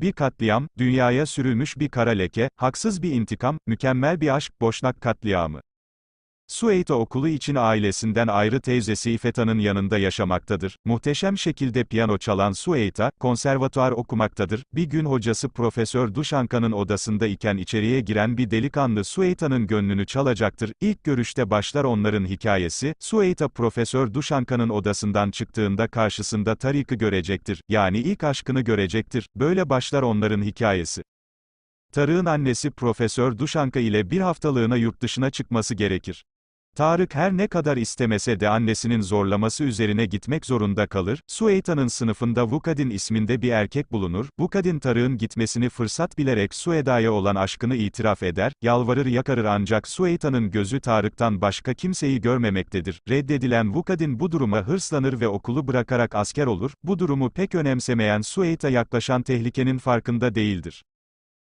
Bir katliam, dünyaya sürülmüş bir kara leke, haksız bir intikam, mükemmel bir aşk, Boşnak katliamı. Sueyta okulu için ailesinden ayrı teyzesi İfeta'nın yanında yaşamaktadır. Muhteşem şekilde piyano çalan Sueyta, konservatuar okumaktadır. Bir gün hocası Profesör Duşanka'nın odasında iken içeriye giren bir delikanlı Sueyta'nın gönlünü çalacaktır. İlk görüşte başlar onların hikayesi, Sueyta Profesör Duşanka'nın odasından çıktığında karşısında Tarik'ı görecektir. Yani ilk aşkını görecektir. Böyle başlar onların hikayesi. Tarık'ın annesi Profesör Duşanka ile bir haftalığına yurt dışına çıkması gerekir. Tarık her ne kadar istemese de annesinin zorlaması üzerine gitmek zorunda kalır. Sueyta'nın sınıfında Vukadin isminde bir erkek bulunur. Vukadin Tarık'ın gitmesini fırsat bilerek Sueda'ya olan aşkını itiraf eder, yalvarır yakarır ancak Sueyta'nın gözü Tarık'tan başka kimseyi görmemektedir. Reddedilen Vukadin bu duruma hırslanır ve okulu bırakarak asker olur. Bu durumu pek önemsemeyen Sueyta yaklaşan tehlikenin farkında değildir.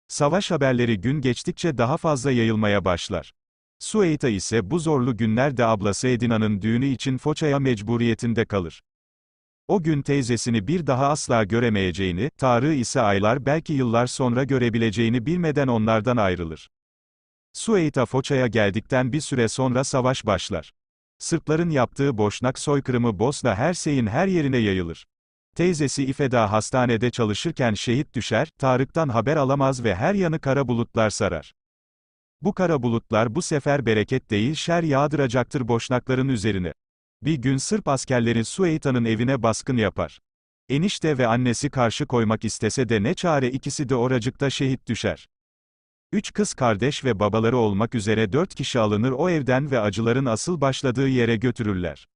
Savaş haberleri gün geçtikçe daha fazla yayılmaya başlar. Sueyta ise bu zorlu günlerde ablası Edina'nın düğünü için Foça'ya mecburiyetinde kalır. O gün teyzesini bir daha asla göremeyeceğini, Tarık'ı ise aylar belki yıllar sonra görebileceğini bilmeden onlardan ayrılır. Sueyta Foça'ya geldikten bir süre sonra savaş başlar. Sırpların yaptığı boşnak soykırımı Bosna Hersey'in her yerine yayılır. Teyzesi İfeda hastanede çalışırken şehit düşer, Tarık'tan haber alamaz ve her yanı kara bulutlar sarar. Bu kara bulutlar bu sefer bereket değil şer yağdıracaktır boşnakların üzerine. Bir gün Sırp askerleri Sueyta'nın evine baskın yapar. Enişte ve annesi karşı koymak istese de ne çare ikisi de oracıkta şehit düşer. Üç kız kardeş ve babaları olmak üzere dört kişi alınır o evden ve acıların asıl başladığı yere götürürler.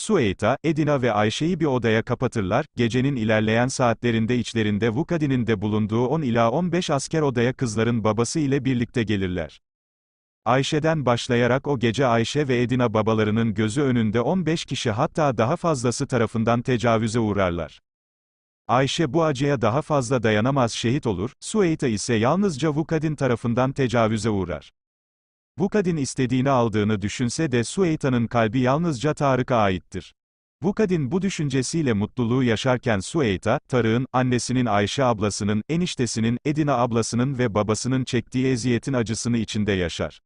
Sueyta, Edina ve Ayşe'yi bir odaya kapatırlar, gecenin ilerleyen saatlerinde içlerinde Vukadi'nin de bulunduğu 10 ila 15 asker odaya kızların babası ile birlikte gelirler. Ayşe'den başlayarak o gece Ayşe ve Edina babalarının gözü önünde 15 kişi hatta daha fazlası tarafından tecavüze uğrarlar. Ayşe bu acıya daha fazla dayanamaz şehit olur, Sueyta ise yalnızca Vukadin tarafından tecavüze uğrar. Vukadin istediğini aldığını düşünse de Sueyta'nın kalbi yalnızca Tarık'a aittir. Vukadin bu düşüncesiyle mutluluğu yaşarken Sueyta, Tarık'ın, annesinin Ayşe ablasının, eniştesinin, Edina ablasının ve babasının çektiği eziyetin acısını içinde yaşar.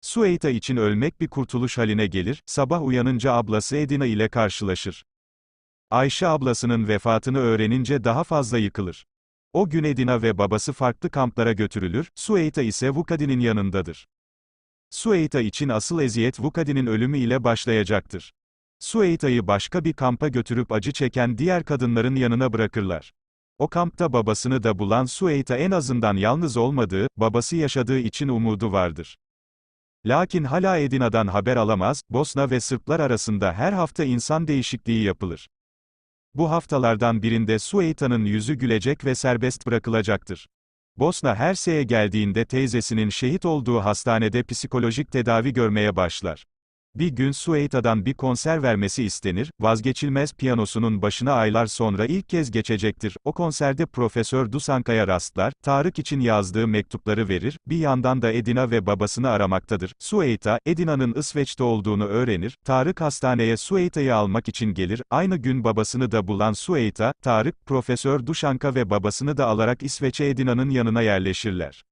Sueyta için ölmek bir kurtuluş haline gelir, sabah uyanınca ablası Edina ile karşılaşır. Ayşe ablasının vefatını öğrenince daha fazla yıkılır. O gün Edina ve babası farklı kamplara götürülür, Sueyta ise Vukadin'in yanındadır. Sueyta için asıl eziyet Vukadi'nin ölümü ile başlayacaktır. Sueyta'yı başka bir kampa götürüp acı çeken diğer kadınların yanına bırakırlar. O kampta babasını da bulan Sueyta en azından yalnız olmadığı, babası yaşadığı için umudu vardır. Lakin hala Edina'dan haber alamaz, Bosna ve Sırplar arasında her hafta insan değişikliği yapılır. Bu haftalardan birinde Sueyta'nın yüzü gülecek ve serbest bırakılacaktır. Bosna Hersey'e geldiğinde teyzesinin şehit olduğu hastanede psikolojik tedavi görmeye başlar. Bir gün Sueyta'dan bir konser vermesi istenir, vazgeçilmez piyanosunun başına aylar sonra ilk kez geçecektir. O konserde Profesör Dusanka'ya rastlar, Tarık için yazdığı mektupları verir, bir yandan da Edina ve babasını aramaktadır. Sueyta, Edina'nın İsveç'te olduğunu öğrenir, Tarık hastaneye Sueyta'yı almak için gelir, aynı gün babasını da bulan Sueyta, Tarık, Profesör Duşanka ve babasını da alarak İsveç'e Edina'nın yanına yerleşirler.